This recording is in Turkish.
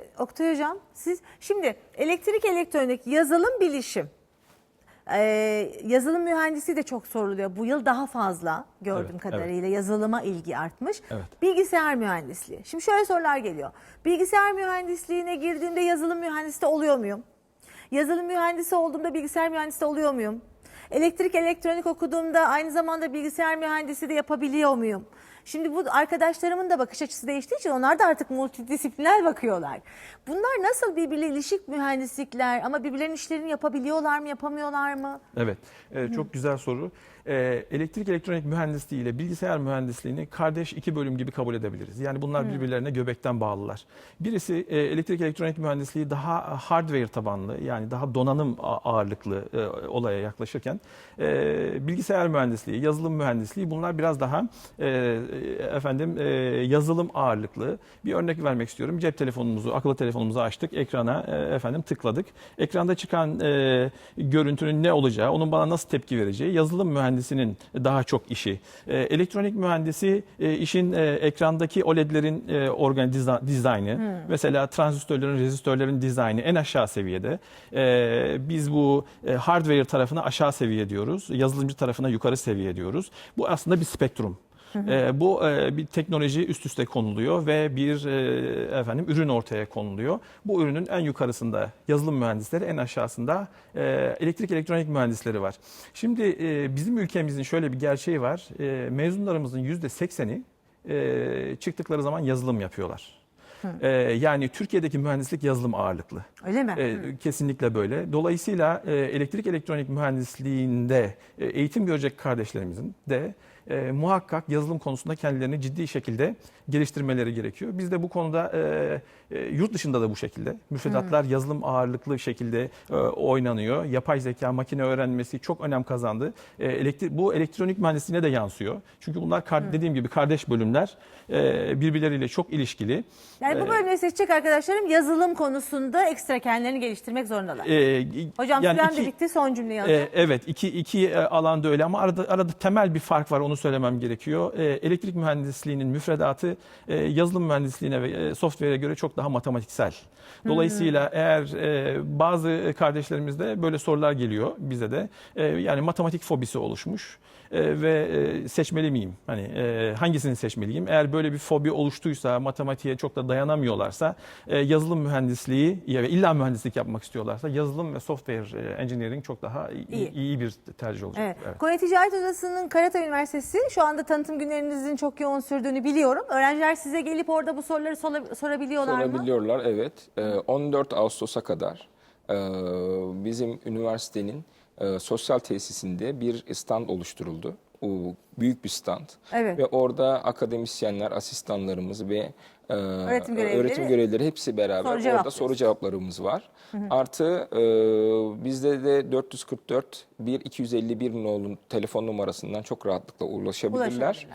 Ee, Oktay Hocam siz şimdi elektrik elektronik yazılım bilişim ee, yazılım mühendisi de çok soruluyor. Bu yıl daha fazla gördüğüm Evet, kadarıyla yazılıma ilgi artmış. Evet. Bilgisayar mühendisliği. Şimdi şöyle sorular geliyor. Bilgisayar mühendisliğine girdiğimde yazılım mühendisi oluyor muyum? Yazılım mühendisi olduğumda bilgisayar mühendisi oluyor muyum? Elektrik elektronik okuduğumda aynı zamanda bilgisayar mühendisi de yapabiliyor muyum? Şimdi bu arkadaşlarımın da bakış açısı değiştiği için onlar da artık multidisipliner bakıyorlar. Bunlar nasıl birbiriyle ilişik mühendislikler ama birbirlerinin işlerini yapabiliyorlar mı, yapamıyorlar mı? Evet, e, çok güzel soru. E, elektrik elektronik mühendisliği ile bilgisayar mühendisliğini kardeş iki bölüm gibi kabul edebiliriz. Yani bunlar birbirlerine göbekten bağlılar. Birisi e, elektrik elektronik mühendisliği daha hardware tabanlı yani daha donanım ağırlıklı e, olaya yaklaşırken e, bilgisayar mühendisliği, yazılım mühendisliği bunlar biraz daha e, efendim e, yazılım ağırlıklı. Bir örnek vermek istiyorum. Cep telefonumuzu, akıllı telefonumuzu açtık, ekrana e, efendim tıkladık. Ekranda çıkan e, görüntünün ne olacağı, onun bana nasıl tepki vereceği yazılım mühendisinin daha çok işi. E, elektronik mühendisi e, işin e, ekrandaki OLED'lerin e, organ diza- dizaynı, mesela transistörlerin, rezistörlerin dizaynı en aşağı seviyede. E, biz bu e, hardware tarafına aşağı seviye diyoruz, yazılımcı tarafına yukarı seviye diyoruz. Bu aslında bir spektrum. E, bu e, bir teknoloji üst üste konuluyor ve bir e, efendim ürün ortaya konuluyor. Bu ürünün en yukarısında yazılım mühendisleri, en aşağısında e, elektrik elektronik mühendisleri var. Şimdi e, bizim ülkemizin şöyle bir gerçeği var. E, mezunlarımızın yüzde sekseni e, çıktıkları zaman yazılım yapıyorlar. E, yani Türkiye'deki mühendislik yazılım ağırlıklı. Öyle mi? E, kesinlikle böyle. Dolayısıyla e, elektrik elektronik mühendisliğinde e, eğitim görecek kardeşlerimizin de e, muhakkak yazılım konusunda kendilerini ciddi şekilde geliştirmeleri gerekiyor. Biz de bu konuda e, e, yurt dışında da bu şekilde müfredatlar yazılım ağırlıklı şekilde e, oynanıyor. Yapay zeka, makine öğrenmesi çok önem kazandı. E, elektrik, bu elektronik mühendisliğine de yansıyor. Çünkü bunlar kar- dediğim gibi kardeş bölümler e, birbirleriyle çok ilişkili. Yani bu bölümleri seçecek arkadaşlarım yazılım konusunda ekstra kendilerini geliştirmek zorundalar. E, Hocam yani süren iki- de bitti son cümleyi alacağım. E, evet iki, iki e, alanda öyle ama arada, arada temel bir fark var onu söylemem gerekiyor. E, elektrik mühendisliğinin müfredatı e, yazılım mühendisliğine ve e, software'e göre çok daha matematiksel. Dolayısıyla eğer e, bazı kardeşlerimizde böyle sorular geliyor bize de e, yani matematik fobisi oluşmuş e, ve e, seçmeli miyim? Hani e, hangisini seçmeliyim? Eğer böyle bir fobi oluştuysa, matematiğe çok da dayanamıyorlarsa, e, yazılım mühendisliği ya illa mühendislik yapmak istiyorlarsa yazılım ve software e, engineering çok daha iyi, İyi. iyi bir tercih olacak. Evet. Evet. Konya Ticaret Odası'nın Karatay Üniversitesi şu anda tanıtım günlerinizin çok yoğun sürdüğünü biliyorum. Öğrenciler size gelip orada bu soruları sorabiliyorlar mı? Sorabiliyorlar evet. Ee, 14 Ağustos'a kadar e, bizim üniversitenin e, sosyal tesisinde bir stand oluşturuldu. Büyük bir stand. Evet. Ve orada akademisyenler, asistanlarımız ve e, Öğretim görevlileri öğretim görevlileri hepsi beraber soru cevap orada soru cevaplarımız var. Artı e, bizde de 444 1 251 nolu telefon numarasından çok rahatlıkla ulaşabilirler. Ulaşabilirler.